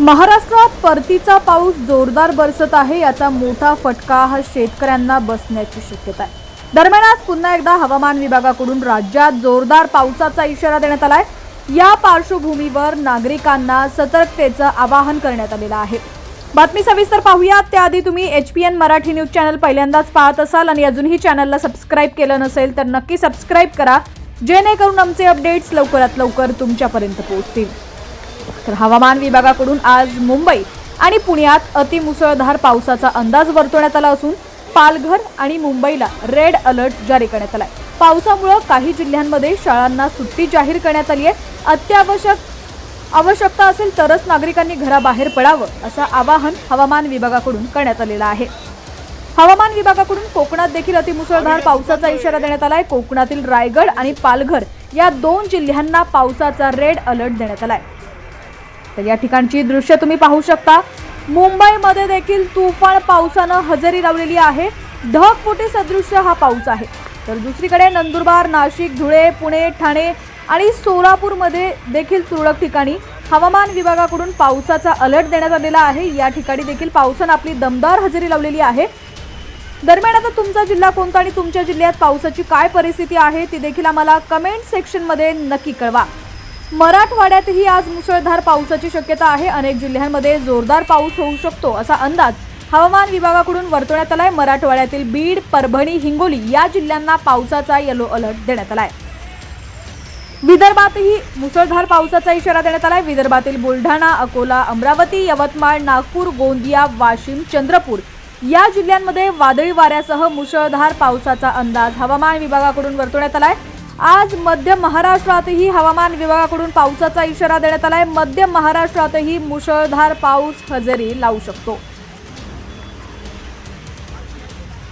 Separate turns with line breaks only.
महाराष्ट्रात परतीचा पाऊस जोरदार बरसत आहे याचा मोठा फटका हा शेतकऱ्यांना बसण्याची शक्यता आहे. दरम्यान आज पुन्हा एकदा हवामान विभागाकडून राज्यात जोरदार पावसाचा इशारा देण्यात आलाय. या पार्श्वभूमीवर नागरिकांना सतर्कतेचं आवाहन करण्यात आलेलं आहे. बातमी सविस्तर पाहूयात. त्याआधी तुम्ही H P N Marathi news channel पहिल्यांदाच पाहत असाल आणि अजूनही चॅनलला सबस्क्राईब केलं नसेल तर नक्की सबस्क्राईब करा. जेणेकरून आमचे अपडेट्स लवकरात लवकर तुमच्यापर्यंत पोहोचतील. तर हवामान विभागाकडून आज मुंबई आणि पुण्यात अतिमुसळधार पावसाचा अंदाज वर्तवण्यात आला असून पालघर आणि मुंबईला रेड अलर्ट जारी करण्यात आलाय. पावसामुळे काही जिल्ह्यांमध्ये शाळांना सुट्टी जाहीर करण्यात आली आहे. अत्यावश्यक आवश्यकता असेल तरच नागरिकांनी घराबाहेर पडावं असं आवाहन हवामान विभागाकडून करण्यात आलेलं आहे. हवामान विभागाकडून कोकणात देखील अतिमुसळधार पावसाचा इशारा देण्यात आलाय. कोकणातील रायगड आणि पालघर या दोन जिल्ह्यांना पावसाचा रेड अलर्ट देण्यात आलाय. तर या ठिकाणची दृश्य तुम्ही पाहू शकता. मुंबईमध्ये देखील तुफान पावसानं हजेरी लावलेली आहे. ढगफुटी सदृश्य हा पाऊस आहे. तर दुसरीकडे नंदुरबार नाशिक धुळे पुणे ठाणे आणि सोलापूरमध्ये देखील तुरळक ठिकाणी हवामान विभागाकडून पावसाचा अलर्ट देण्यात आलेला आहे. या ठिकाणी देखील पावसानं आपली दमदार हजेरी लावलेली आहे. दरम्यान आता तुमचा जिल्हा कोणता आणि तुमच्या जिल्ह्यात पावसाची काय परिस्थिती आहे ती देखील आम्हाला कमेंट सेक्शनमध्ये नक्की कळवा. मराठवाड्यातही आज मुसळधार पावसाची शक्यता आहे. अनेक जिल्ह्यांमध्ये जोरदार पाऊस होऊ शकतो असा अंदाज हवामान विभागाकडून वर्तवण्यात आलाय. मराठवाड्यातील बीड परभणी हिंगोली या जिल्ह्यांना पावसाचा येलो अलर्ट देण्यात आलाय. विदर्भातही मुसळधार पावसाचा इशारा देण्यात आलाय. विदर्भातील बुलढाणा अकोला अमरावती यवतमाळ नागपूर गोंदिया वाशिम चंद्रपूर या जिल्ह्यांमध्ये वादळी वाऱ्यासह मुसळधार पावसाचा अंदाज हवामान विभागाकडून वर्तवण्यात आलाय. आज मध्य महाराष्ट्रातही हवामान विभागाकडून पावसाचा इशारा देण्यात आलाय. मध्य महाराष्ट्रातही मुसळधार पाऊस हजेरी लावू शकतो.